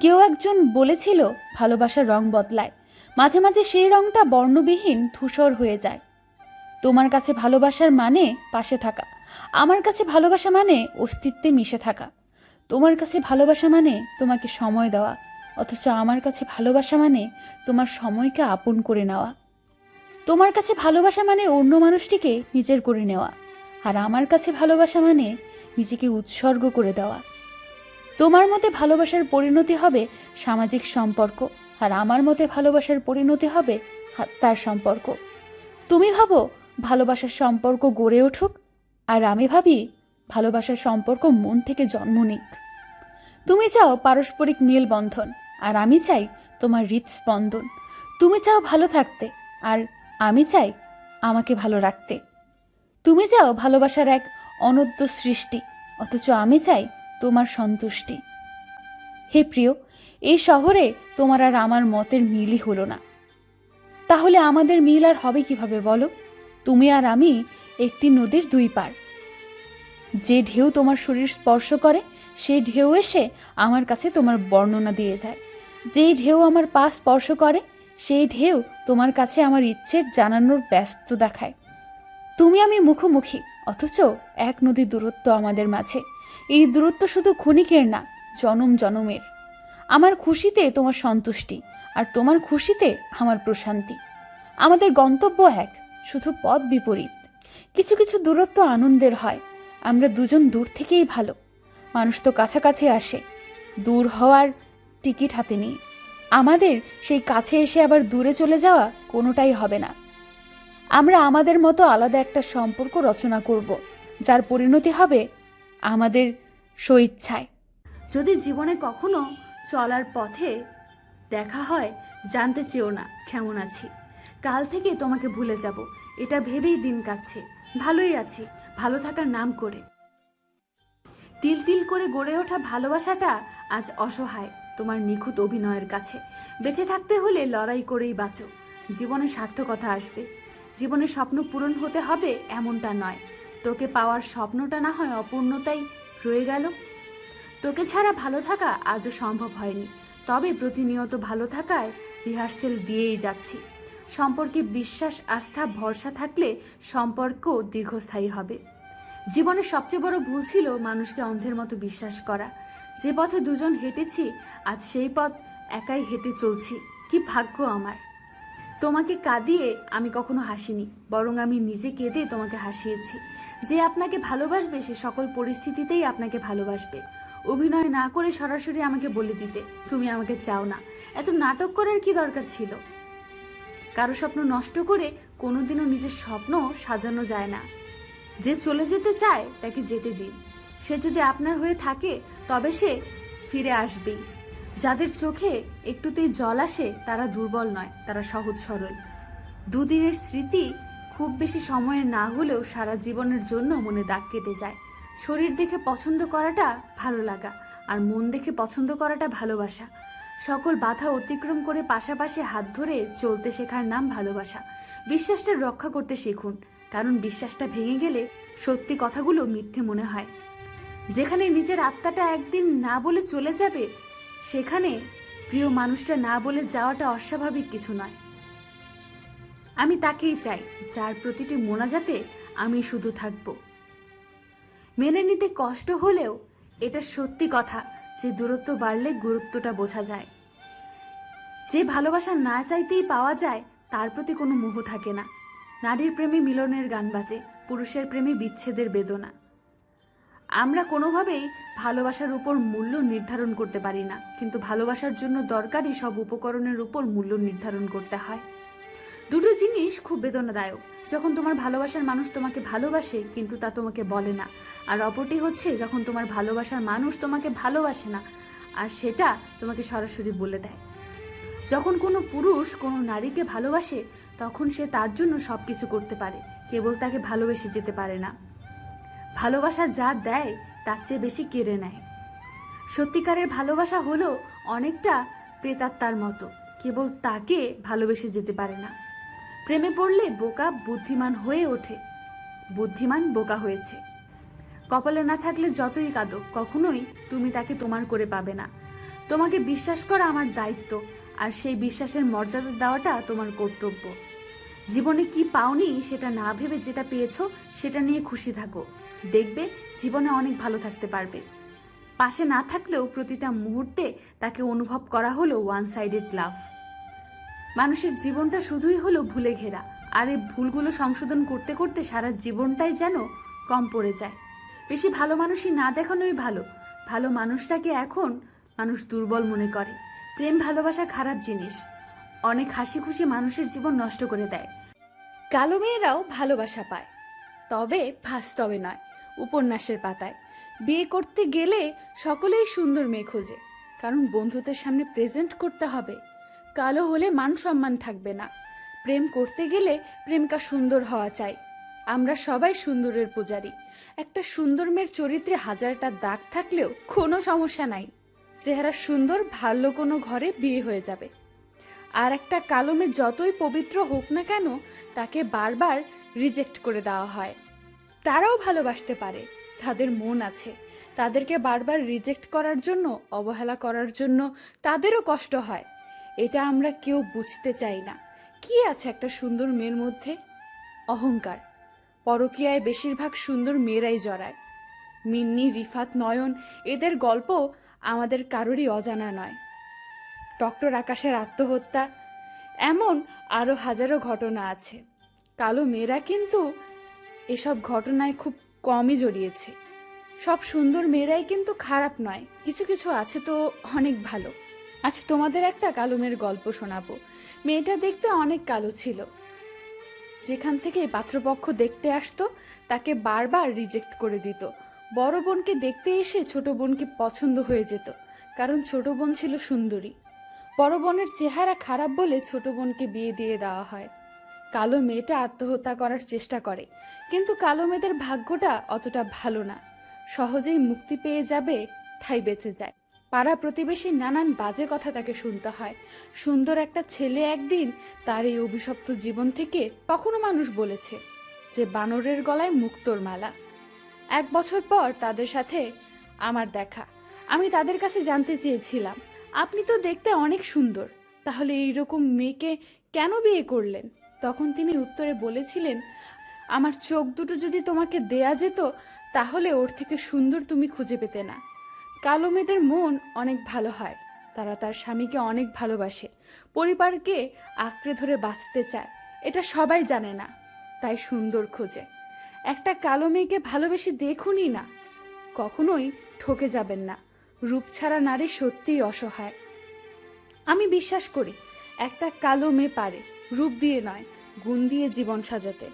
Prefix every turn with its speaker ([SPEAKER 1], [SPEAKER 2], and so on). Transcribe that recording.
[SPEAKER 1] কেউ একজন বলেছিল ভালোবাসার রং বদলায়। মাঝে মাঝে সেই রংটা বর্ণবিহীন ধূসর হয়ে যায়। তোমার কাছে ভালোবাসার মানে পাশে থাকা। আমার কাছে ভালোবাসা মানে অস্তিত্বে মিশে থাকা। তোমার কাছে ভালোবাসা মানে তোমাকে সময় দেওয়া। অথচ আমার কাছে ভালোবাসা মানে তোমার সময়কে আপন করে নেওয়া। তোমার কাছে ভালোবাসা মানে অন্য মানুষটিকে নিজের করে নেওয়া। আর আমার কাছে ভালোবাসা মানে নিজেকে উৎসর্গ করে দেওয়া। তোমার মতে ভালোবাসার পরিণতি হবে সামাজিক সম্পর্ক, আর আমার মতে ভালোবাসার পরিণতি হবে তার সম্পর্ক। তুমি ভাবো ভালোবাসার সম্পর্ক গড়ে উঠুক, আর আমি ভাবি ভালোবাসার সম্পর্ক মন থেকে জন্ম নিক। তুমি চাও পারস্পরিক মেলবন্ধন, আর আমি চাই তোমার হৃদস্পন্দন। তুমি চাও ভালো থাকতে, আর আমি চাই আমাকে ভালো রাখতে। তুমি চাও ভালোবাসার এক অনদ্য সৃষ্টি, অথচ আমি চাই তোমার সন্তুষ্টি। হে প্রিয়, এই শহরে তোমার আর আমার মতের মিলই হলো না। তাহলে আমাদের মিল আর হবে কীভাবে বলো? তুমি আর আমি একটি নদীর দুই পার যে ঢেউ তোমার শরীর স্পর্শ করে সেই ঢেউ এসে আমার কাছে তোমার বর্ণনা দিয়ে যায়। যেই ঢেউ আমার পা স্পর্শ করে সেই ঢেউ তোমার কাছে আমার ইচ্ছের জানানোর ব্যস্ত দেখায়। তুমি আমি মুখোমুখি, অথচ এক নদী দূরত্ব আমাদের মাঝে। এই দূরত্ব শুধু ক্ষণিকের না, জনম জনমের। আমার খুশিতে তোমার সন্তুষ্টি, আর তোমার খুশিতে আমার প্রশান্তি। আমাদের গন্তব্য এক, শুধু পথ বিপরীত। কিছু কিছু দূরত্ব আনন্দের হয়, আমরা দুজন দূর থেকেই ভালো। মানুষ তো কাছাকাছি আসে, দূর হওয়ার টিকিট হাতে নিয়ে আমাদের সেই কাছে এসে আবার দূরে চলে যাওয়া কোনোটাই হবে না। আমরা আমাদের মতো আলাদা একটা সম্পর্ক রচনা করব, যার পরিণতি হবে আমাদের স্বইচ্ছায়। যদি জীবনে কখনো চলার পথে দেখা হয়, জানতে চেও না কেমন আছি। কাল থেকে তোমাকে ভুলে যাব। এটা ভেবেই দিন কাটছে। ভালোই আছি। ভালো থাকার নাম করে। তিল তিল করে গড়ে ওঠা ভালোবাসাটা আজ অসহায় তোমার নিখুঁত অভিনয়ের কাছে। বেঁচে থাকতে হলে লড়াই করেই বাঁচো। জীবনে সার্থকতা আসবে। জীবনের স্বপ্ন পূরণ হতে হবে এমনটা নয়। তোকে পাওয়ার স্বপ্নটা না হয় অপূর্ণতাই রয়ে গেল। তোকে ছাড়া ভালো থাকা আজও সম্ভব হয়নি। তবে প্রতিনিয়ত ভালো থাকার রিহার্সেল দিয়েই যাচ্ছি। সম্পর্কে বিশ্বাস, আস্থা, ভরসা থাকলে সম্পর্ক দীর্ঘস্থায়ী হবে। জীবনের সবচেয়ে বড় ভুল ছিল মানুষকে অন্ধের মতো বিশ্বাস করা। যে পথে দুজন হেঁটেছি, আজ সেই পথ একাই হেঁটে চলছি। কি ভাগ্য আমার। তোমাকে কাঁদিয়ে আমি কখনো হাসিনি, বরং আমি নিজে কেঁদে তোমাকে হাসিয়েছি। যে আপনাকে ভালোবাসবে, সে সকল পরিস্থিতিতেই আপনাকে ভালোবাসবে। অভিনয় না করে সরাসরি আমাকে বলে দিতে, তুমি আমাকে চাও না। এত নাটক করার কি দরকার ছিল? কারও স্বপ্ন নষ্ট করে কোনোদিনও নিজের স্বপ্ন সাজানো যায় না। যে চলে যেতে চায়, তাকে যেতে দিন। সে যদি আপনার হয়ে থাকে, তবে সে ফিরে আসবেই। যাদের চোখে একটুতেই জল আসে, তারা দুর্বল নয়, তারা সহজ সরল। দুদিনের স্মৃতি খুব বেশি সময়ের না হলেও সারা জীবনের জন্য মনে দাগ কেটে যায়। শরীর দেখে পছন্দ করাটা ভালো লাগা আর মন দেখে পছন্দ করাটা ভালোবাসা। সকল বাধা অতিক্রম করে পাশাপাশি হাত ধরে চলতে শেখার নাম ভালোবাসা। বিশ্বাসটা রক্ষা করতে শিখুন, কারণ বিশ্বাসটা ভেঙে গেলে সত্যি কথাগুলো মিথ্যে মনে হয়। যেখানে নিজের আত্মাটা একদিন না বলে চলে যাবে সেখানে প্রিয় মানুষটা না বলে যাওয়াটা অস্বাভাবিক কিছু নয়। আমি তাকেই চাই, যার প্রতিটি মোনাজাতে আমি শুধু থাকব। মেনে নিতে কষ্ট হলেও এটা সত্যি কথা যে দূরত্ব বাড়লে গুরুত্বটা বোঝা যায়। যে ভালোবাসা না চাইতেই পাওয়া যায়, তার প্রতি কোনো মোহ থাকে না। নারীর প্রেমে মিলনের গান বাজে, পুরুষের প্রেমে বিচ্ছেদের বেদনা। আমরা কোনোভাবেই ভালোবাসার উপর মূল্য নির্ধারণ করতে পারি না, কিন্তু ভালোবাসার জন্য দরকারি সব উপকরণের উপর মূল্য নির্ধারণ করতে হয়। দুটো জিনিস খুব বেদনাদায়ক। যখন তোমার ভালোবাসার মানুষ তোমাকে ভালোবাসে, কিন্তু তা তোমাকে বলে না। আর অপরটি হচ্ছে, যখন তোমার ভালোবাসার মানুষ তোমাকে ভালোবাসে না, আর সেটা তোমাকে সরাসরি বলে দেয়। যখন কোনো পুরুষ কোনো নারীকে ভালোবাসে, তখন সে তার জন্য সব কিছু করতে পারে, কেবল তাকে ভালোবেসে যেতে পারে না। ভালোবাসা যা দেয়, তার চেয়ে বেশি কেড়ে নেয়। সত্যিকারের ভালোবাসা হলো অনেকটা প্রেতাত্মার মতো, কেবল তাকে ভালোবেসে যেতে পারে না। প্রেমে পড়লে বোকা বুদ্ধিমান হয়ে ওঠে, বুদ্ধিমান বোকা হয়েছে। কপালে না থাকলে যতই কাঁদো, কখনোই তুমি তাকে তোমার করে পাবে না। তোমাকে বিশ্বাস করা আমার দায়িত্ব, আর সেই বিশ্বাসের মর্যাদা দেওয়াটা তোমার কর্তব্য। জীবনে কি পাওনি সেটা না ভেবে যেটা পেয়েছ, সেটা নিয়ে খুশি থাকো। দেখবে জীবনে অনেক ভালো থাকতে পারবে। পাশে না থাকলেও প্রতিটা মুহূর্তে তাকে অনুভব করা হলো ওয়ান সাইডেড লাভ মানুষের জীবনটা শুধুই হলো ভুলে ঘেরা, আর এই ভুলগুলো সংশোধন করতে করতে সারা জীবনটাই যেন কম পড়ে যায়। বেশি ভালো মানুষই না দেখানোই ভালো। ভালো মানুষটাকে এখন মানুষ দুর্বল মনে করে। প্রেম, ভালোবাসা খারাপ জিনিস। অনেক হাসি খুশি মানুষের জীবন নষ্ট করে দেয়। কালো মেয়েরাও ভালোবাসা পায়। তবে ভাস্তবে নয়। উপন্যাসের পাতায়। বিয়ে করতে গেলে সকলেই সুন্দর মেয়ে খোঁজে, কারণ বন্ধুদের সামনে প্রেজেন্ট করতে হবে। কালো হলে মান সম্মান থাকবে না। প্রেম করতে গেলে প্রেমিকা সুন্দর হওয়া চাই। আমরা সবাই সুন্দরের পূজারী। একটা সুন্দর মেয়ের চরিত্রে হাজারটা দাগ থাকলেও কোনো সমস্যা নাই। চেহারা সুন্দর, ভালো কোনো ঘরে বিয়ে হয়ে যাবে। আর একটা কালো মেয়ে যতই পবিত্র হোক না কেন, তাকে বারবার রিজেক্ট করে দেওয়া হয়। তারাও ভালোবাসতে পারে। তাদের মন আছে। তাদেরকে বারবার রিজেক্ট করার জন্য, অবহেলা করার জন্য তাদেরও কষ্ট হয়। এটা আমরা কেউ বুঝতে চাই না। কি আছে একটা সুন্দর মেয়ের মধ্যে? অহংকার। পরকীয়ায় বেশিরভাগ সুন্দর মেয়েরাই জড়ায়। মিন্নি, রিফাত, নয়ন, এদের গল্প আমাদের কারোরই অজানা নয়। ডক্টর আকাশের আত্মহত্যা, এমন আরও হাজারো ঘটনা আছে। কালো মেয়েরা কিন্তু এসব ঘটনায় খুব কমই জড়িয়েছে। সব সুন্দর মেয়েরাই কিন্তু খারাপ নয়, কিছু কিছু আছে তো অনেক ভালো। আজ তোমাদের একটা কালো মেয়ের গল্প শোনাবো। মেয়েটা দেখতে অনেক কালো ছিল। যেখান থেকে পাত্রপক্ষ দেখতে আসতো, তাকে বারবার রিজেক্ট করে দিত। বড় বোনকে দেখতে এসে ছোট বোনকে পছন্দ হয়ে যেত, কারণ ছোট বোন ছিল সুন্দরী। বড় বোনের চেহারা খারাপ বলে ছোট বোনকে বিয়ে দিয়ে দেওয়া হয়। কালো মেয়েটা আত্মহত্যা করার চেষ্টা করে। কিন্তু কালো মেয়েদের ভাগ্যটা অতটা ভালো না। সহজেই মুক্তি পেয়ে যাবে, তাই বেঁচে যায়। পাড়া প্রতিবেশী নানান বাজে কথা তাকে শুনতে হয়। সুন্দর একটা ছেলে একদিন তার এই অভিশপ্ত জীবন থেকে কখনো মানুষ বলেছে যে, বানরের গলায় মুক্তোর মালা। এক বছর পর তাদের সাথে আমার দেখা। আমি তাদের কাছে জানতে চেয়েছিলাম, আপনি তো দেখতে অনেক সুন্দর। তাহলে এইরকম মেয়েকে কেন বিয়ে করলেন? তখন তিনি উত্তরে বলেছিলেন, আমার চোখ দুটো যদি তোমাকে দেয়া যেত, তাহলে ওর থেকে সুন্দর তুমি খুঁজে পেতে না। কালো মেয়েদের মন অনেক ভালো হয়, তারা তার স্বামীকে অনেক ভালোবাসে, পরিবারকে আঁকড়ে ধরে বাঁচতে চায়, এটা সবাই জানে না, তাই সুন্দর খোঁজে। একটা কালো মেয়েকে ভালোবেসে দেখুনই না, কখনোই ঠকে যাবেন না, রূপ ছাড়া নারী সত্যিই অসহায়। আমি বিশ্বাস করি, একটা কালো মেয়ে পারে রূপ দিয়ে নয় গুণ দিয়ে জীবন সাজাতে।